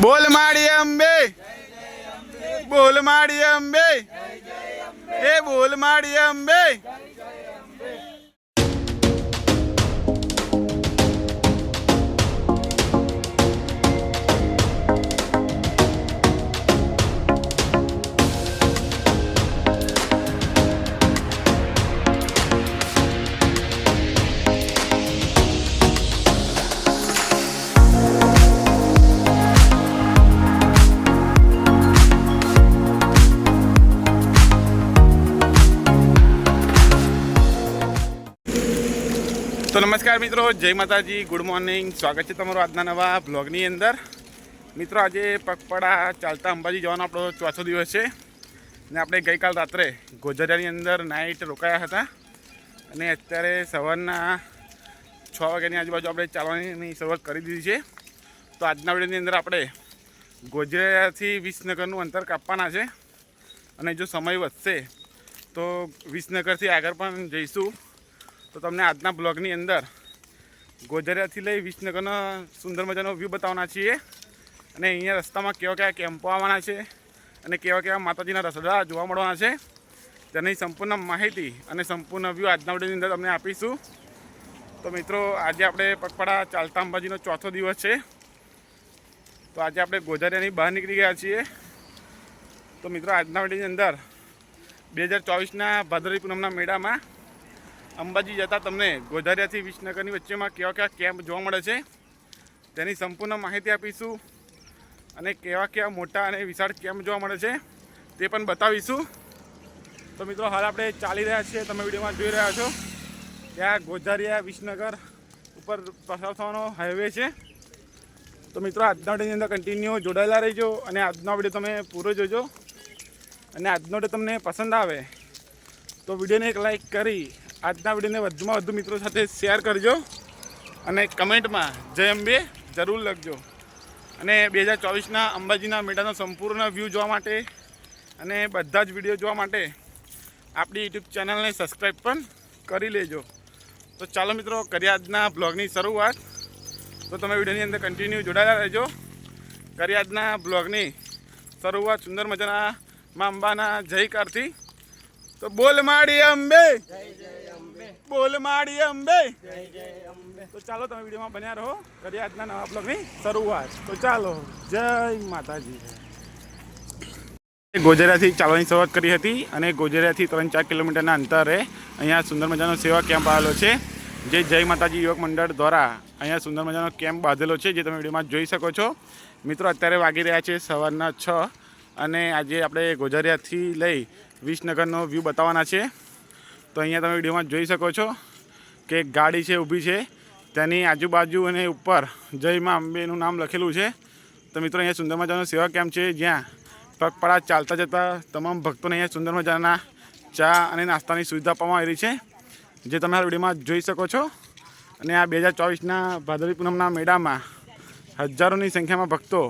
બોલ માડી અંબે. બોલ માડી અંબે. એ બોલ માડી અંબે. તો નમસ્કાર મિત્રો, જય માતાજી, ગુડ મોર્નિંગ. સ્વાગત છે તમારું આજના નવા બ્લોગની અંદર. મિત્રો, આજે પગપડા ચાલતા અંબાજી જવાનો આપણો ચોથો દિવસ છે ને આપણે ગઈકાલ રાત્રે ગોઝરિયાની અંદર નાઇટ રોકાયા હતા અને અત્યારે સવારના છ વાગ્યાની આજુબાજુ આપણે ચાલવાની શરૂઆત કરી દીધી છે. તો આજના વિડીયોની અંદર આપણે ગોઝરિયાથી વિસનગરનું અંતર કાપવાના છે અને જો સમય વધશે તો વિસનગરથી આગળ પણ જઈશું. તો તમને આજના બ્લોગની અંદર ગોજરિયાથી લઈ વિસનગરનો સુંદર મજાનો વ્યૂ બતાવવાના છીએ. અને અહીંયા રસ્તામાં કેવા કેવા કેમ્પો આવવાના છે અને કેવા કેવા માતાજીના રસડા જોવા મળવાના છે. તેની સંપૂર્ણ માહિતી અને સંપૂર્ણ વ્યૂ આજના વિડીયોની અંદર તમને આપીશું. તો મિત્રો, આજે આપણે પગપાળા ચાલતા અંબાજીનો ચોથો દિવસ છે. તો આજે આપણે ગોજારિયાની બહાર નીકળી ગયા છીએ. તો મિત્રો, આજના વિડીયોની અંદર બે હજાર ચોવીસના ભાદરવી પૂનમના મેળામાં અંબાજી જતાં તમને ગોધારિયાથી વિસનગરની વચ્ચેમાં કેવા કેવા કેમ્પ જોવા મળે છે? તેની સંપૂર્ણ માહિતી આપીશું અને કેવા કેવા મોટા અને વિશાળ કેમ્પ જોવા મળે છે તે પણ બતાવીશું. તો મિત્રો, હાલ આપણે ચાલી રહ્યા છીએ. તમે વિડીયોમાં જોઈ રહ્યા છો. ત્યાં ગોધારિયા વિસનગર ઉપર પસાર થવાનો હાઈવે છે. તો મિત્રો, આજના વિડીયોની અંદર કન્ટિન્યુ જોડાયેલા રહીજો અને આજનો વીડિયો તમે પૂરો જોજો. અને આજનો વીડિયો તમને પસંદ આવે તો વિડીયોને એક લાઈક કરી આજના વિડીયોને વધુમાં વધુ મિત્રો સાથે શેર કરજો અને કમેન્ટમાં જય અંબે જરૂર લખજો. અને બે હજાર ચોવીસના અંબાજીના મેળાનો સંપૂર્ણ વ્યૂ જોવા માટે અને બધા જ વીડિયો જોવા માટે આપણી યુટ્યુબ ચેનલને સબસ્ક્રાઈબ પણ કરી લેજો. તો ચાલો મિત્રો, કરીએ આજના બ્લોગની શરૂઆત. તો તમે વિડીયોની અંદર કન્ટિન્યુ જોડાયેલા રહેજો. કરીએ આજના બ્લોગની શરૂઆત સુંદર મજાના મા અંબાના જયકારથી. તો બોલ માડી અંબે! બોલ માડી અંબે. તો ચાલો તમે વિડીયોમાં બન્યા રહો. કરીએ આજના નવા બ્લોગની શરૂઆત. તો ચાલો જય માતાજી. ગોજેરાથી ચાલવાની શરૂઆત કરી હતી અને ગોજેરાથી ત્રણ ચાર કિલોમીટરના અંતરે અહીંયા સુંદર મજાનો સેવા કેમ્પ આવેલો છે. જે જય માતાજી યુવક મંડળ દ્વારા અહીંયા સુંદર મજાનો કેમ્પ બાંધેલો છે જે તમે વિડીયોમાં જોઈ શકો છો. મિત્રો અત્યારે વાગી રહ્યા છે સવારના છ અને આજે આપણે ગોજરિયાથી લઈ વિસનગરનો વ્યૂ બતાવવાના છે. તો અહીંયા તમે વિડીયોમાં જોઈ શકો છો કે એક ગાડી છે, ઊભી છે. તેની આજુબાજુ અને ઉપર જય મા અંબેનું નામ લખેલું છે. તો મિત્રો અહીંયા સુંદર મજાનો સેવા કેમ્પ છે, જ્યાં પગપાળા ચાલતા જતા તમામ ભક્તોને અહીંયા સુંદર મજાના ચા અને નાસ્તાની સુવિધા આપવામાં આવેલી છે, જે તમે આ વિડીયોમાં જોઈ શકો છો. અને આ બે હજાર ચોવીસના ભાદરવી પૂનમના મેળામાં હજારોની સંખ્યામાં ભક્તો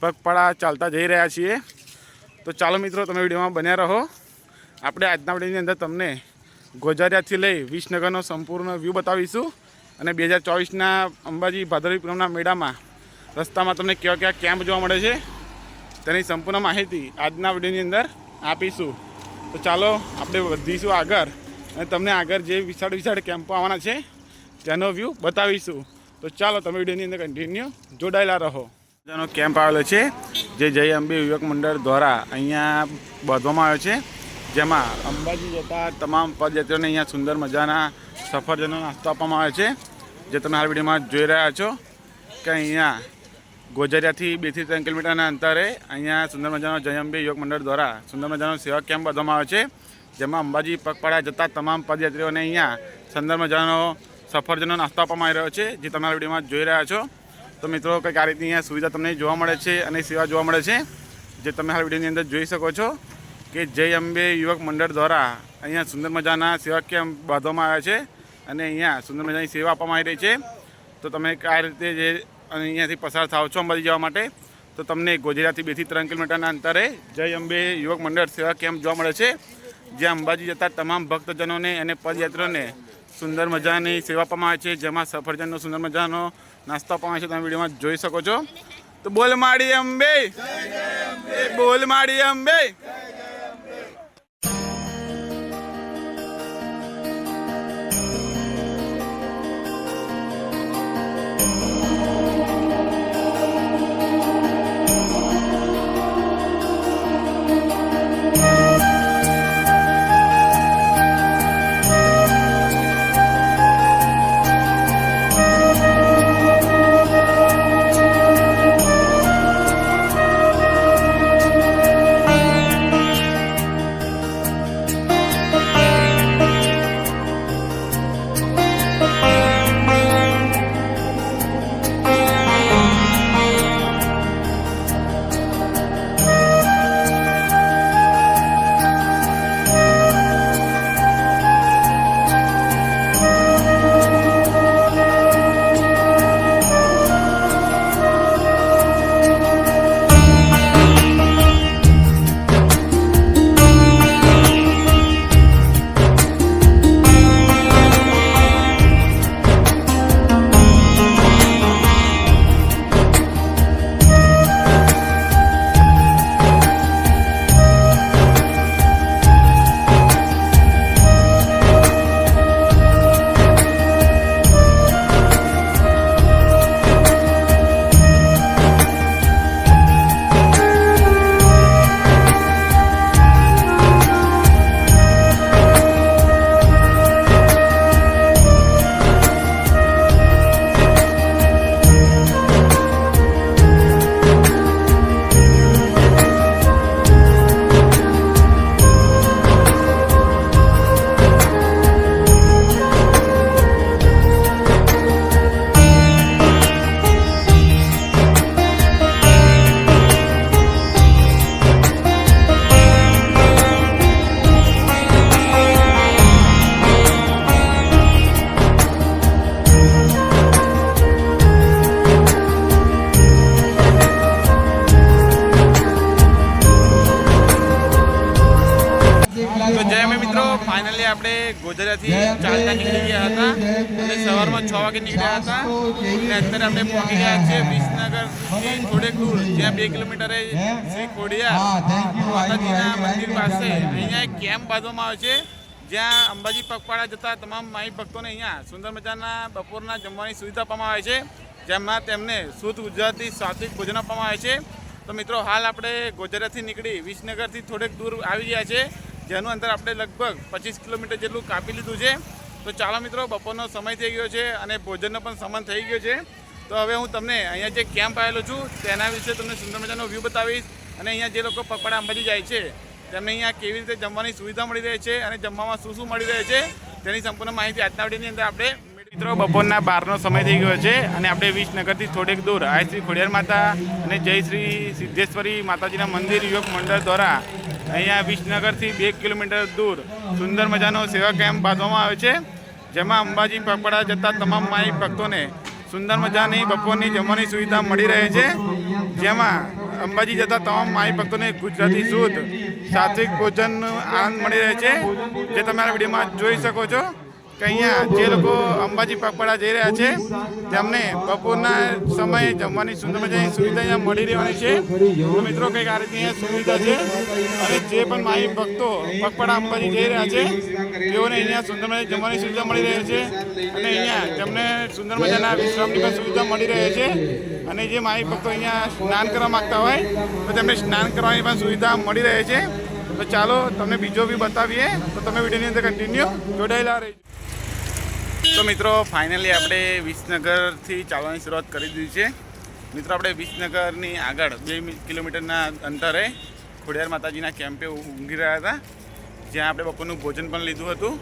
પગપાળા ચાલતા જઈ રહ્યા છીએ. તો ચાલો મિત્રો, તમે વિડીયોમાં બન્યા રહો. આપણે આજના વિડીયોની અંદર તમને ગોઝારિયાથી લઈ વિસનગરનો સંપૂર્ણ વ્યૂ બતાવીશું. અને બે હજાર ચોવીસના અંબાજી ભાદરવી પૂનમના મેળામાં રસ્તામાં તમને કેવા કેવા કેમ્પ જોવા મળે છે, તેની સંપૂર્ણ માહિતી આજના વિડીયોની અંદર આપીશું. તો ચાલો આપણે વધીશું આગળ અને તમને આગળ જે વિશાળ વિશાળ કેમ્પો આવવાના છે, તેનો વ્યૂ બતાવીશું. તો ચાલો તમે વિડીયોની અંદર કન્ટિન્યુ જોડાયેલા રહો. જેનો કેમ્પ આવેલો છે, જે જય અંબે યુવક મંડળ દ્વારા અહીંયા બાંધવામાં આવ્યો છે. જેમાં અંબાજી જતા તમામ પદયાત્રીઓને અહીંયા સુંદર મજાના સફરજનો નાસ્તો આપવામાં આવે છે, જે તમે હાલ વિડીયોમાં જોઈ રહ્યા છો કે અહીંયા ગોજરિયાથી બેથી ત્રણ કિલોમીટરના અંતરે અહીંયા સુંદર મજાનો જયંબી યોગ મંડળ દ્વારા સુંદર મજાનો સેવા કેમ્પ બાંધવામાં આવે છે, જેમાં અંબાજી પગપાળા જતા તમામ પદયાત્રીઓને અહીંયા સુંદર મજાનો સફરજનો નાસ્તો આપવામાં આવી રહ્યો છે, જે તમે આ વિડીયોમાં જોઈ રહ્યા છો. તો મિત્રો, કંઈક આ રીતની અહીંયા સુવિધા તમને જોવા મળે છે અને સેવા જોવા મળે છે, જે તમે હાલ વિડીયોની અંદર જોઈ શકો છો. કે જય અંબે યુવક મંડળ દ્વારા અહીંયા સુંદર મજાના સેવા કેમ્પ બાંધવામાં આવ્યા છે અને અહીંયા સુંદર મજાની સેવા આપવામાં આવી રહી છે. તો તમે આ રીતે જે અહીંયાથી પસાર થાવ છો અંબાજી જવા માટે તો તમને ગોજરાથી બેથી ત્રણ કિલોમીટરના અંતરે જય અંબે યુવક મંડળ સેવા કેમ્પ જોવા મળે છે. જ્યાં અંબાજી જતા તમામ ભક્તજનોને અને પદયાત્રીઓને સુંદર મજાની સેવા આપવામાં આવે છે. જેમાં સફરજનનો સુંદર મજાનો નાસ્તો આપવામાં આવે છે. તમે વિડીયોમાં જોઈ શકો છો. તો બોલ માડી અંબે. બોલ માડી અંબે. વાગે નીકળ્યા હતા? અને અત્યારે આપણે પહોંચી ગયા છીએ વિસનગરથી થોડેક દૂર જ્યાં બે કિલોમીટરે શ્રી માતાજીના મંદિર પાસે. અહીંયા એક કેમ્પ બાંધવામાં આવે છે જ્યાં અંબાજી પગપાળા જતા તમામ માઈ ભક્તોને અહીંયા સુંદર મજાના બપોરના જમવાની સુવિધા આપવામાં આવે છે જેમાં તેમને શુદ્ધ ગુજરાતી સાત્વિક ભોજન આપવામાં આવે છે. તો મિત્રો હાલ આપણે ગોજરાથી નીકળી વિસનગરથી થોડેક દૂર આવી ગયા છે જેનું અંતર આપણે લગભગ પચીસ કિલોમીટર જેટલું કાપી લીધું છે. તો ચાલો મિત્રો, બપોરનો સમય થઈ ગયો છે અને ભોજનનો પણ સમય થઈ ગયો છે. તો હવે હું તમને અહીંયા જે કેમ્પ આવેલો છું, તેના વિશે તમને સુંદર મજાનો વ્યૂ બતાવીશ અને અહીંયા જે લોકો પગપાળા અંબાજી જાય છે, તેમને અહીંયા કેવી રીતે જમવાની સુવિધા મળી રહે છે અને જમવામાં શું શું મળી રહે છે, તેની સંપૂર્ણ માહિતી આજના વિડીયોની અંદર આપણે મિત્રો, બપોરના બારનો સમય થઈ ગયો છે અને આપણે વિસનગરથી થોડેક દૂર આય શ્રી ખોડિયાર માતા અને જય શ્રી સિદ્ધેશ્વરી માતાજીના મંદિર યુવક મંડળ દ્વારા અહીંયા વિસનગરથી બે કિલોમીટર દૂર સુંદર મજાનો સેવા કેમ્પ બાંધવામાં આવે છે, જેમાં અંબાજી પગપાળા જતા તમામ માઈ ભક્તોને સુંદર મજાની બપોરની જમવાની સુવિધા મળી રહે છે, જેમાં અંબાજી જતા તમામ માઈ ભક્તોને ગુજરાતી શુદ્ધ સાત્વિક ભોજનનો આનંદ મળી રહે છે, જે તમે આ વિડીયોમાં જોઈ શકો છો. કે અહીંયા જે લોકો અંબાજી પગપાળા જઈ રહ્યા છે, તેમને બપોરના સમયે જમવાની સુંદર મજાની સુવિધા અહીંયા મળી રહેવાની છે. તો મિત્રો કંઈક આ રીતે અહીંયા સુવિધા છે. અને જે પણ માહી ભક્તો પગપાળા અંબાજી જઈ રહ્યા છે, તેઓને અહીંયા સુંદર મજાની જમવાની સુવિધા મળી રહે છે. અને અહીંયા તેમને સુંદર મજાના વિશ્રામની પણ સુવિધા મળી રહે છે. અને જે માહી ભક્તો અહીંયા સ્નાન કરવા માગતા હોય, તો તેમને સ્નાન કરવાની પણ સુવિધા મળી રહે છે. તો ચાલો તમને બીજો બી બતાવીએ. તો તમે વિડીયોની અંદર કન્ટિન્યુ જોડાયેલા રહેજો. તો મિત્રો ફાઇનલી આપણે વિસનગરથી ચાલવાની શરૂઆત કરી દીધી છે. મિત્રો, આપણે વિસનગરની આગળ બે કિલોમીટરના અંતરે ખોડિયાર માતાજીના કેમ્પે ઊંઘી રહ્યા હતા, જ્યાં આપણે બપોરનું ભોજન પણ લીધું હતું.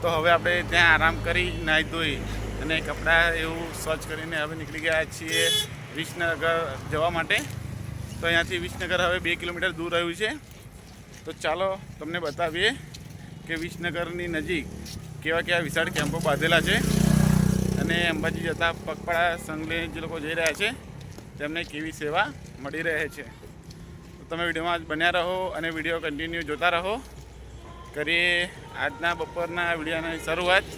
તો હવે આપણે ત્યાં આરામ કરી નાહી ધોઈ અને કપડાં એવું સ્વચ્છ કરીને હવે નીકળી ગયા છીએ વિસનગર જવા માટે. તો અહીંયાથી વિસનગર હવે બે કિલોમીટર દૂર રહ્યું છે. તો ચાલો તમને બતાવીએ કે વિસનગરની નજીક કેવા કેવા વિશાળ કેમ્પો બાંધેલા છે. અને અંબાજી જતા પગપાળા સંઘને જે લોકો જઈ રહ્યા છે, તેમને કેવી સેવા મળી રહે છે. તો તમે વિડીયોમાં બન્યા રહો અને વીડિયો કન્ટિન્યુ જોતા રહો. કરીએ આજના બપોરના વિડીયોની શરૂઆત.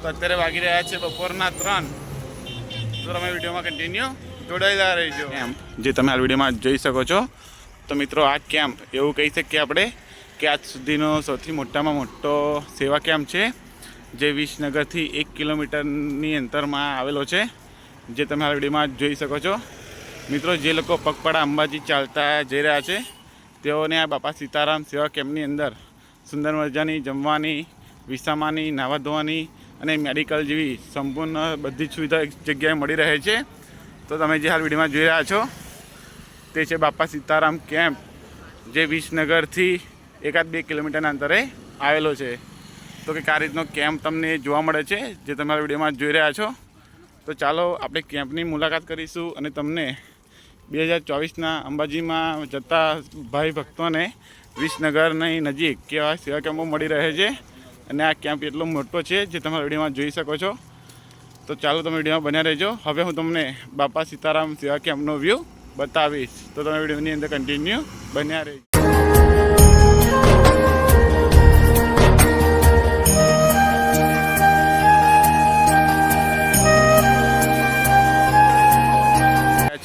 તો અત્યારે વાગી રહ્યા છે બપોરના ત્રણ. તો તમે વિડીયોમાં કન્ટિન્યુ જોડાયેલા રહેજો. કેમ્પ જે તમે આ વિડીયોમાં જોઈ શકો છો. તો મિત્રો, આ કેમ્પ એવું કહી શકીએ આપણે કે આજ સુધીનો સૌથી મોટામાં મોટો સેવા કેમ્પ છે? જે વિસનગરથી એક કિલોમીટરની અંતરમાં આવેલો છે, જે તમે આ વિડીયોમાં જોઈ શકો છો. મિત્રો, જે લોકો પગપાળા અંબાજી ચાલતા જઈ રહ્યા છે, તેઓને આ બાપા સીતારામ સેવા કેમ્પની અંદર સુંદર મજાની જમવાની, વિસામાની નાહવા ધોવાની અને મેડિકલ જેવી સંપૂર્ણ બધી જ સુવિધા એક જગ્યાએ મળી રહે છે. તો તમે જે હાલ વિડીયોમાં જોઈ રહ્યા છો, તે છે બાપા સીતારામ કેમ્પ, જે વિસનગરથી એકાદ બે કિલોમીટરના અંતરે આવેલો છે. તો કે આ રીતનો કેમ્પ તમને જોવા મળે છે, જે તમારા વિડીયોમાં જોઈ રહ્યા છો. તો ચાલો આપણે કેમ્પની મુલાકાત કરીશું અને તમને બે હજાર ચોવીસના અંબાજીમાં જતા ભાઈ ભક્તોને વિસનગરની નજીક કેવા સેવા કેમ્પો મળી રહે છે અને આ કેમ્પ એટલો મોટો છે જે તમારા વિડીયોમાં જોઈ શકો છો. તો ચાલો તમે વિડીયોમાં બન્યા રહેજો. હવે હું તમને બાપા સીતારામ સેવા કેમ્પનો વ્યૂ બતાવીશ. તો તમે વિડીયોની અંદર કન્ટિન્યુ બન્યા રહેજો.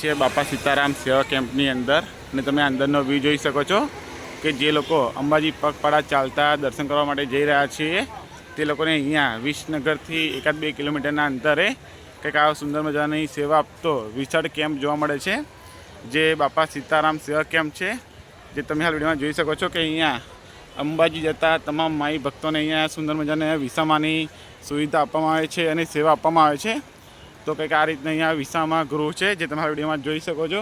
છીએ બાપા સીતારામ સેવા કેમ્પની અંદર. અને તમે અંદરનો વ્યૂ જોઈ શકો છો કે જે લોકો અંબાજી પગપાળા ચાલતા દર્શન કરવા માટે જઈ રહ્યા છીએ તે લોકોને અહીંયા વિસનગરથી એકાદ બે કિલોમીટરના અંતરે કંઈક આ સુંદર મજાની સેવા આપતો વિશાળ કેમ્પ જોવા મળે છે, જે બાપા સીતારામ સેવા કેમ્પ છે. જે તમે હાલ વિડીયોમાં જોઈ શકો છો કે અહીંયા અંબાજી જતા તમામ માઈ ભક્તોને અહીંયા સુંદર મજાને વિસામાની સુવિધા આપવામાં આવે છે અને સેવા આપવામાં આવે છે. તો કંઈક આ રીતના અહીંયા વિસામાં ગૃહ છે, જે તમે વિડીયોમાં જોઈ શકો છો.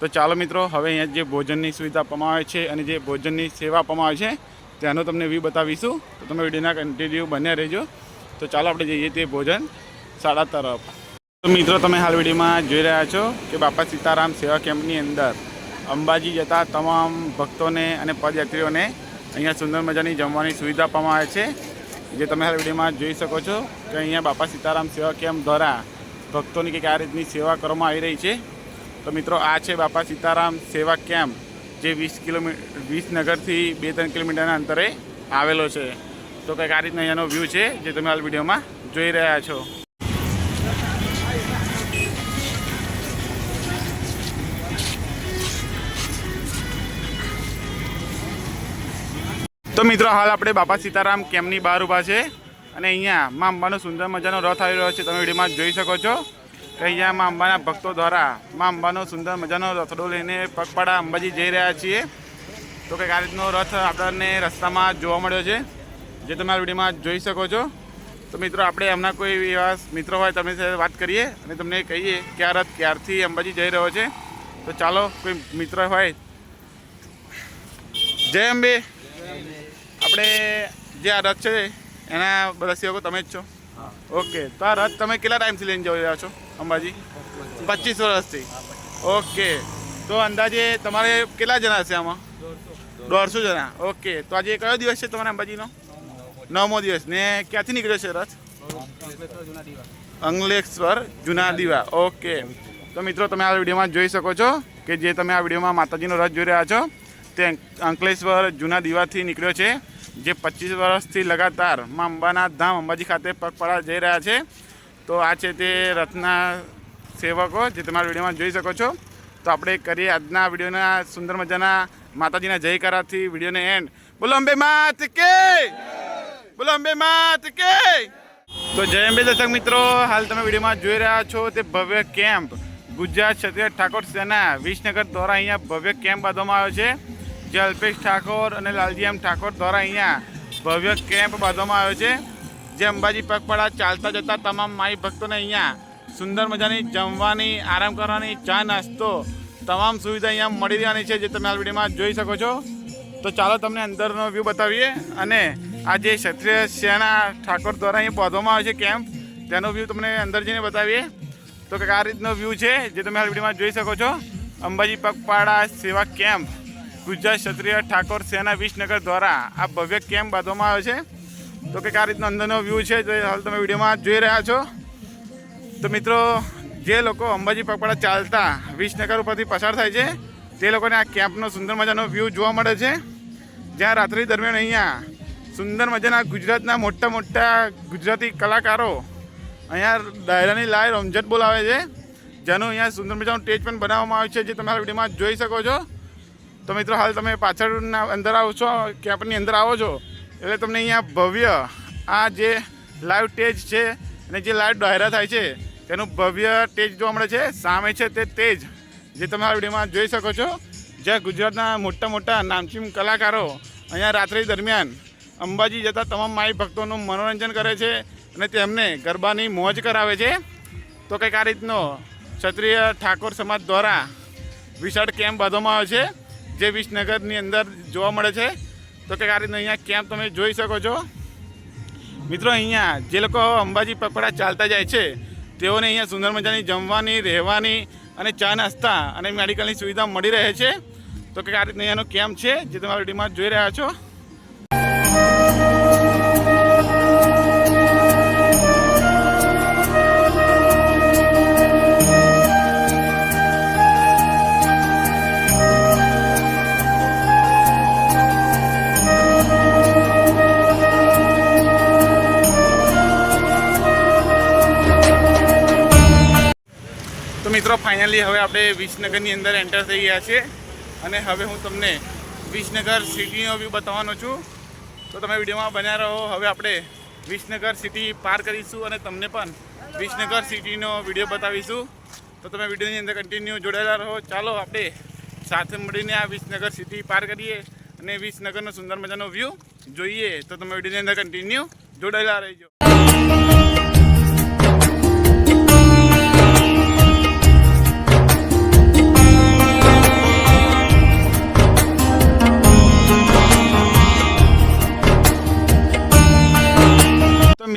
તો ચાલો મિત્રો, હવે અહીંયા જે ભોજનની સુવિધા આપવામાં આવે છે અને જે ભોજનની સેવા આપવામાં આવે છે તેનો તમને વ્યૂ બતાવીશું. તો તમે વિડીયોના કન્ટિન્યુ બન્યા રહેજો. તો ચાલો આપણે જઈએ તે ભોજન શાળા તરફ. તો મિત્રો, તમે હાલ વિડીયોમાં જોઈ રહ્યા છો કે બાપા સીતારામ સેવા કેમ્પની અંદર અંબાજી જતા તમામ ભક્તોને અને પદયાત્રીઓને અહીંયા સુંદર મજાની જમવાની સુવિધા આપવામાં આવે છે. જે તમે હાલ વિડીયોમાં જોઈ શકો છો કે અહીંયા બાપા સીતારામ સેવા કેમ્પ દ્વારા ભક્તોની કંઈક આ રીતની સેવા કરવામાં આવી રહી છે. તો મિત્રો, આ છે બાપા સીતારામ સેવા કેમ્પ, જે વીસ કિલોમીટર વીસ નગરથી બે ત્રણ કિલોમીટરના અંતરે આવેલો છે. તો કંઈક આ રીતના અહીંયાનો વ્યૂ છે, જે તમે હાલ વિડીયોમાં જોઈ રહ્યા છો. તો મિત્રો, હાલ આપણે બાપા સીતારામ કેમ્પની બહાર ઊભા છે. અને અહીંયા મા અંબાનો સુંદર મજાનો રથ આવી રહ્યો છે. તમે વિડીયોમાં જોઈ શકો છો કે અહીંયા મા અંબાના ભક્તો દ્વારા મા અંબાનો સુંદર મજાનો રથડો લઈને પગપાળા અંબાજી જઈ રહ્યા છીએ. તો કંઈક આ રીતનો રથ આપણને રસ્તામાં જોવા મળ્યો છે, જે તમે આ વિડીયોમાં જોઈ શકો છો. તો મિત્રો, આપણે એમના કોઈ એવા મિત્રો હોય તમે સાથે વાત કરીએ અને તમને કહીએ કે આ રથ ક્યારથી અંબાજી જઈ રહ્યો છે. તો ચાલો, કોઈ મિત્ર હોય. જય અંબે. આપણે જે આ રથ છે એના બધા સેવકો તમે જ છો? ઓકે તો આ રથ તમે કેટલા ટાઈમથી લઈને જઈ રહ્યા છો અંબાજી? પચીસ વર્ષથી. ઓકે તો અંદાજે તમારે કેટલા જણા હશે આમાં? દોઢસો જણા. ઓકે તો આજે કયો દિવસ છે તમારા અંબાજીનો? નવમો દિવસ. ને ક્યાંથી નીકળ્યો છે રથ? અંગલેશ્વર જૂના દીવા. ઓકે તો મિત્રો તમે આ વિડીયોમાં જોઈ શકો છો કે જે તમે આ વિડીયોમાં માતાજીનો રથ જોઈ રહ્યા છો તે અંકલેશ્વર જૂના દીવાથી નીકળ્યો છે. જે પચીસ વર્ષથી લગાતાર મા અંબાના ધામ અંબાજી ખાતે પગપાળા જઈ રહ્યા છે, તો આ છે તે રથના સેવકો જે તમારા વિડીયોમાં જોઈ શકો છો. તો આપણે કરીએ આજના વિડીયોના સુંદર મજાના માતાજીના જયકારાથી વિડીયોને એન્ડ બોલો અંબે માત કે! બોલો અંબે માત કે! તો જય અંબે દર્શક મિત્રો, હાલ તમે વિડીયોમાં જોઈ રહ્યા છો તે ભવ્ય કેમ્પ. ગુજરાત ક્ષત્રિય ઠાકોર સેના વિસનગર દ્વારા અહીંયા ભવ્ય કેમ્પ બાંધવામાં આવ્યો છે. જે અલ્પેશ ઠાકોર અને લાલજીએમ ઠાકોર દ્વારા અહીંયા ભવ્ય કેમ્પ બાંધવામાં આવ્યો છે. જે અંબાજી પગપાળા ચાલતા જતા તમામ માઈ ભક્તોને અહીંયા સુંદર મજાની જમવાની, આરામ કરવાની, ચા, નાસ્તો તમામ સુવિધા અહીંયા મળી રહેવાની છે, જે તમે આ વિડીયોમાં જોઈ શકો છો. તો ચાલો તમને અંદરનો વ્યૂ બતાવીએ અને આ જે ક્ષત્રિય સેના ઠાકોર દ્વારા અહીં બાંધવામાં આવે છે કેમ્પ, તેનો વ્યૂ તમને અંદર જઈને બતાવીએ. તો કે આ રીતનો વ્યૂ છે, જે તમે આ વિડીયોમાં જોઈ શકો છો. અંબાજી પગપાળા સેવા કેમ્પ. ગુજરાત ક્ષત્રિય ઠાકોર સેના વિસનગર દ્વારા આ ભવ્ય કેમ્પ બાંધવામાં આવ્યો છે. તો કે આ રીતનો અંદરનો વ્યૂ છે, જે હાલ તમે વિડીયોમાં જોઈ રહ્યા છો. તો મિત્રો, જે લોકો અંબાજી પગપાળા ચાલતા વિસનગર ઉપરથી પસાર થાય છે, તે લોકોને આ કેમ્પનો સુંદર મજાનો વ્યૂ જોવા મળે છે. જ્યાં રાત્રિ દરમિયાન અહીંયા સુંદર મજાના ગુજરાતના મોટા મોટા ગુજરાતી કલાકારો અહીંયા ડાયરાની લાઈ રમઝટ બોલાવે છે. જેનું અહીંયા સુંદર મજાનું સ્ટેજ પણ બનાવવામાં આવ્યું છે, જે તમારા વિડીયોમાં જોઈ શકો છો. તો મિત્રો, હાલ તમે પાછળના અંદર આવો છો, કેમ્પની અંદર આવો છો. એટલે તમને અહીંયા ભવ્ય આ જે લાઈવ સ્ટેજ છે, અને જે લાઈવ ડાયરા થાય છે, તેનું ભવ્ય સ્ટેજ જોવા મળે છે. સામે છે તે તેજ, જે તમે આ વિડીયોમાં જોઈ શકો છો. જ્યાં ગુજરાતના મોટા મોટા નામચીમ કલાકારો અહીંયા રાત્રિ દરમિયાન અંબાજી જતા તમામ માઈ ભક્તોનું મનોરંજન કરે છે અને તેમને ગરબાની મોજ કરાવે છે. તો કંઈક આ રીતનો ક્ષત્રિય ઠાકોર સમાજ દ્વારા વિશાળ કેમ્પ બાંધવામાં આવે છે. જે વિસનગરની અંદર જોવા મળે છે, તો કે આ રીતનો અહીંયા કેમ્પ તમે જોઈ શકો છો. મિત્રો, અહીંયા જે લોકો અંબાજી પગપડા ચાલતા જાય છે, તેઓને અહીંયા સુંદર મજાની જમવાની, રહેવાની અને ચા નાસ્તા અને મેડિકલની સુવિધા મળી રહે છે. તો કે આ રીતનો અહીંયાનો કેમ્પ છે, જે તમે વિડીયોમાં જોઈ રહ્યા છો. તો મિત્રો ફાઇનલી હવે આપણે વિસનગરની અંદર એન્ટર થઈ ગયા છે અને હવે હું તમને વિસનગર સિટીનો વ્યૂ બતાવવાનો છું. તો તમે વિડીયોમાં બન્યા રહો. હવે આપણે વિસનગર સિટી પાર કરીશું અને તમને પણ વિસનગર સિટીનો વીડિયો બતાવીશું. તો તમે વિડીયોની અંદર કન્ટિન્યુ જોડાયેલા રહો. ચાલો આપણે સાથે મળીને આ વિસનગર સિટી પાર કરીએ અને વિસનગરનો સુંદર મજાનો વ્યૂ જોઈએ. તો તમે વિડીયોની અંદર કન્ટિન્યુ જોડાયેલા રહેજો.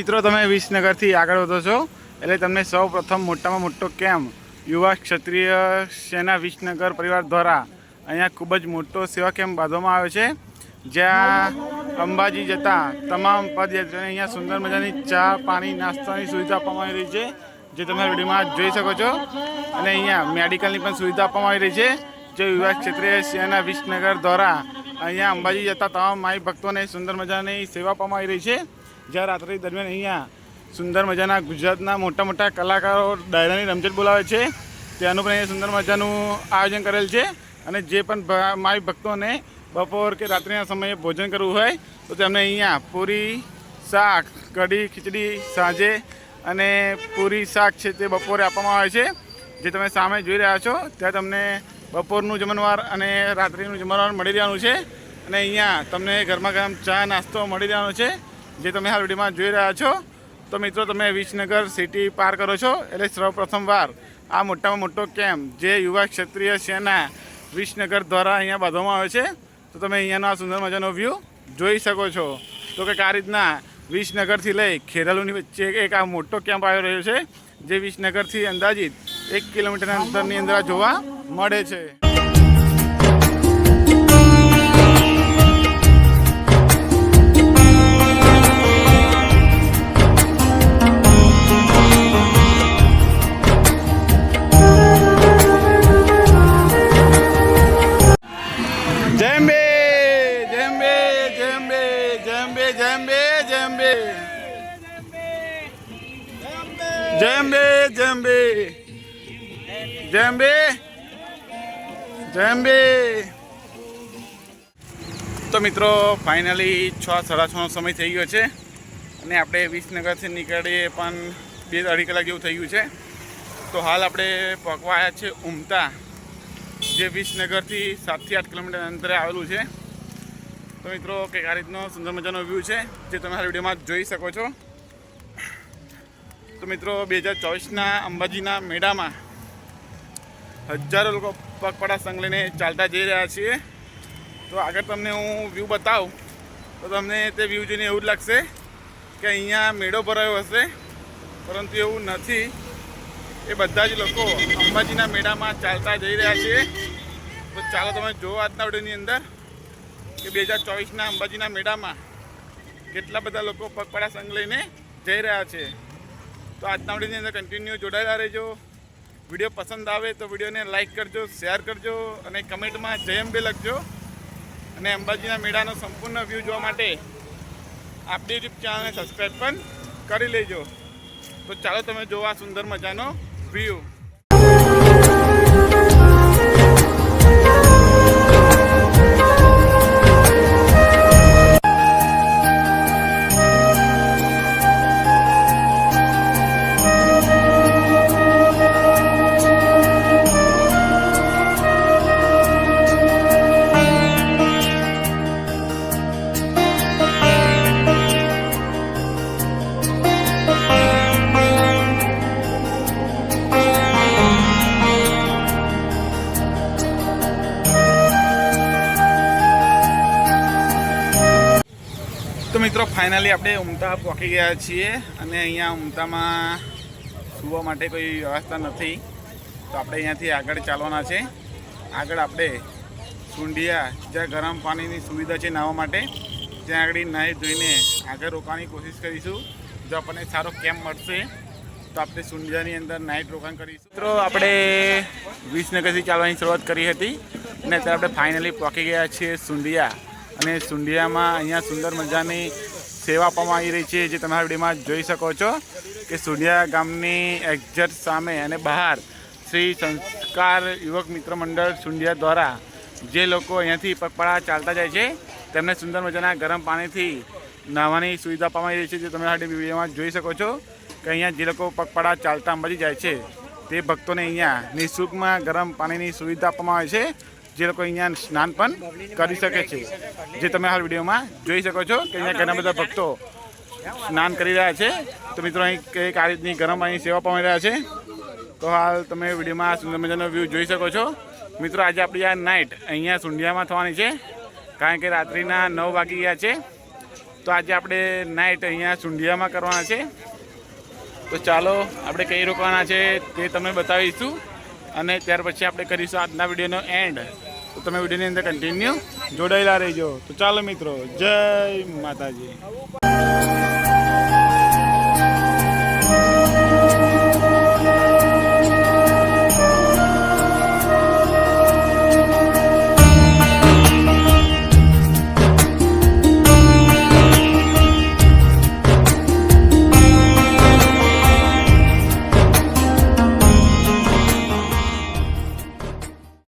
મિત્રો, તમે વિસનગરથી આગળ વધો છો. એટલે તમને સૌ પ્રથમ મોટામાં મોટો કેમ્પ યુવા ક્ષત્રિય સેના વિસનગર પરિવાર દ્વારા અહીંયા ખૂબ જ મોટો સેવા કેમ્પ બાંધવામાં આવ્યો છે. જ્યાં અંબાજી જતા તમામ પદયાત્રીઓને અહીંયા સુંદર મજાની ચા, પાણી, નાસ્તાની સુવિધા આપવામાં આવી રહી છે, જે તમે વિડીયોમાં જોઈ શકો છો. અને અહીંયા મેડિકલની પણ સુવિધા આપવામાં આવી રહી છે, જે યુવા ક્ષત્રિય સેના વિસનગર દ્વારા અહીંયા અંબાજી જતા તમામ માઈ ભક્તોને સુંદર મજાની સેવા આપવામાં આવી રહી છે. જ્યાં રાત્રિ દરમિયાન અહીંયા સુંદર મજાના ગુજરાતના મોટા મોટા કલાકારો ડાયરાની રમઝટ બોલાવે છે. ત્યાંનું પણ અહીંયા સુંદર મજાનું આયોજન કરેલ છે અને જે પણ માઈ ભક્તોને બપોર કે રાત્રિના સમયે ભોજન કરવું હોય તો તેમને અહીંયા પૂરી શાક, કઢી, ખીચડી, સાંજે અને પૂરી શાક છે તે બપોરે આપવામાં આવે છે. જે તમે સામે જોઈ રહ્યા છો ત્યાં તમને બપોરનું જમણવાર અને રાત્રિનું જમણવાર મળી રહેવાનું છે. અને અહીંયા તમને ગરમા ગરમ ચા, નાસ્તો મળી રહેવાનો છે. જે તમે હાલ વિડીયોમાં જોઈ રહ્યા છો, તો મિત્રો તમે વિસનગર સિટી પાર કરો છો. એટલે સૌપ્રથમ વાર આ મોટામાં મોટો કેમ્પ જે યુવા ક્ષત્રિય સેના વિસનગર દ્વારા અહીંયા બાંધવામાં આવે છે. તો તમે અહીંયાનો આ સુંદર મજાનો વ્યૂ જોઈ શકો છો. તો કે આ રીતના વિસનગરથી લઈ ખેરાલુની વચ્ચે એક આ મોટો કેમ્પ આવી રહ્યો છે, જે વિસનગરથી અંદાજિત એક કિલોમીટરના અંતરની અંદર જોવા મળે છે. મિત્રો ફાઇનલી છ, સાડા છનો સમય થઈ ગયો છે અને આપણે વિસનગરથી નીકળીએ પણ બે અઢી કલાક જેવું થઈ ગયું છે. તો હાલ આપણે પકવા આવ્યા છે ઉમતા, જે વિસનગરથી સાતથી આઠ કિલોમીટર અંતરે આવેલું છે. તો મિત્રો, કંઈક આ રીતનો સુંદર મજાનો વ્યૂ છે, જે તમે આ વિડીયોમાં જોઈ શકો છો. તો મિત્રો, બે હજાર ચોવીસના અંબાજીના મેળામાં હજારો લોકો પગપાળા સંગ લઈને ચાલતા જઈ રહ્યા છીએ. તો આગળ તમને હું વ્યૂ બતાવું. તો તમને તે વ્યૂ જોઈને એવું જ લાગશે કે અહીંયા મેળો ભરાયો હશે. પરંતુ એવું નથી. એ બધા જ લોકો અંબાજીના મેળામાં ચાલતા જઈ રહ્યા છે. તો ચાલો તમે જુઓ આજના વિડીયોની અંદર કે બે હજાર ચોવીસના અંબાજીના મેળામાં કેટલા બધા લોકો પગપાળા સંઘ લઈને જઈ રહ્યા છે. તો આજના વિડીયોની અંદર કન્ટિન્યુ જોડાયેલા રહેજો. વીડિયો પસંદ આવે તો વિડીયોને લાઇક કરજો શેર કરજો અને કમેન્ટમાં જય અંબે લખજો. અને અંબાજીના મેળાનો સંપૂર્ણ વ્યૂ જોવા માટે આપણી યુટ્યુબ ચેનલને સબસ્ક્રાઈબ પણ કરી લેજો. તો ચાલો તમે જોવા સુંદર મજાનો વ્યૂ મિત્રો ફાઇનલી આપણે ઉમતા પહોંચી ગયા છીએ અને અહીંયા ઉમતામાં સુવા માટે કોઈ વ્યવસ્થા નથી. તો આપણે અહીંયાથી આગળ ચાલવાના છે. આગળ આપણે સુંઢિયા જ્યાં ગરમ પાણીની સુવિધા છે નાહવા માટે, ત્યાં આગળ નાહી ધોઈને આગળ રોકાવાની કોશિશ કરીશું. જો આપણને સારો કેમ્પ મળશે, તો આપણે સુંઢિયાની અંદર નાઇટ રોકાણ કરીશું. મિત્રો, આપણે વિસનગરથી ચાલવાની શરૂઆત કરી હતી અને અત્યારે આપણે ફાઇનલી પહોંચી ગયા છીએ સુંઢિયા અને સુંઢિયામાં અહીંયા સુંદર મજાની સેવા આપવામાં આવી રહી છે જે તમે વિડીયોમાં જોઈ શકો છો કે સુંઢિયા ગામની એક્ઝેટ સામે અને બહાર શ્રી સંસ્કાર યુવક મિત્ર મંડળ સુંઢિયા દ્વારા જે લોકો અહીંયાથી પગપાળા ચાલતા જાય છે, તેમને સુંદર મજાના ગરમ પાણીથી નાહવાની સુવિધા આપવામાં આવી રહી છે જે તમે આ વિડીયોમાં જોઈ શકો છો કે અહીંયા જે લોકો પગપાળા ચાલતા અંબાજી જાય છે, તે ભક્તોને અહીંયા નિઃશુલ્કમાં ગરમ પાણીની સુવિધા આપવામાં આવે છે જે લોકો અહીંયા સ્નાન પણ કરી શકે છે. જે તમે હાલ વિડીયોમાં જોઈ શકો છો કે અહીંયા ઘણા બધા ભક્તો સ્નાન કરી રહ્યા છે. તો મિત્રો, અહીં કંઈક આ રીતની ગરમ અહીં સેવા પામી રહ્યા છે. તો હાલ તમે વિડીયોમાં સુંદર મજાનો વ્યૂ જોઈ શકો છો. મિત્રો, આજે આપણી આ નાઇટ અહીંયા સુંઢિયામાં થવાની છે. કારણ કે રાત્રિના નવ વાગી ગયા છે. તો આજે આપણે નાઇટ અહીંયા સુંઢિયામાં કરવાના છે. તો ચાલો આપણે કઈ રોકવાના છે તે તમને બતાવીશું. અને ત્યાર પછી આપણે કરીશું આજના વિડીયોનો એન્ડ તો તમે વિડીયોની અંદર કન્ટિન્યુ જોડાયેલા રહેજો. તો ચાલો મિત્રો જય માતાજી.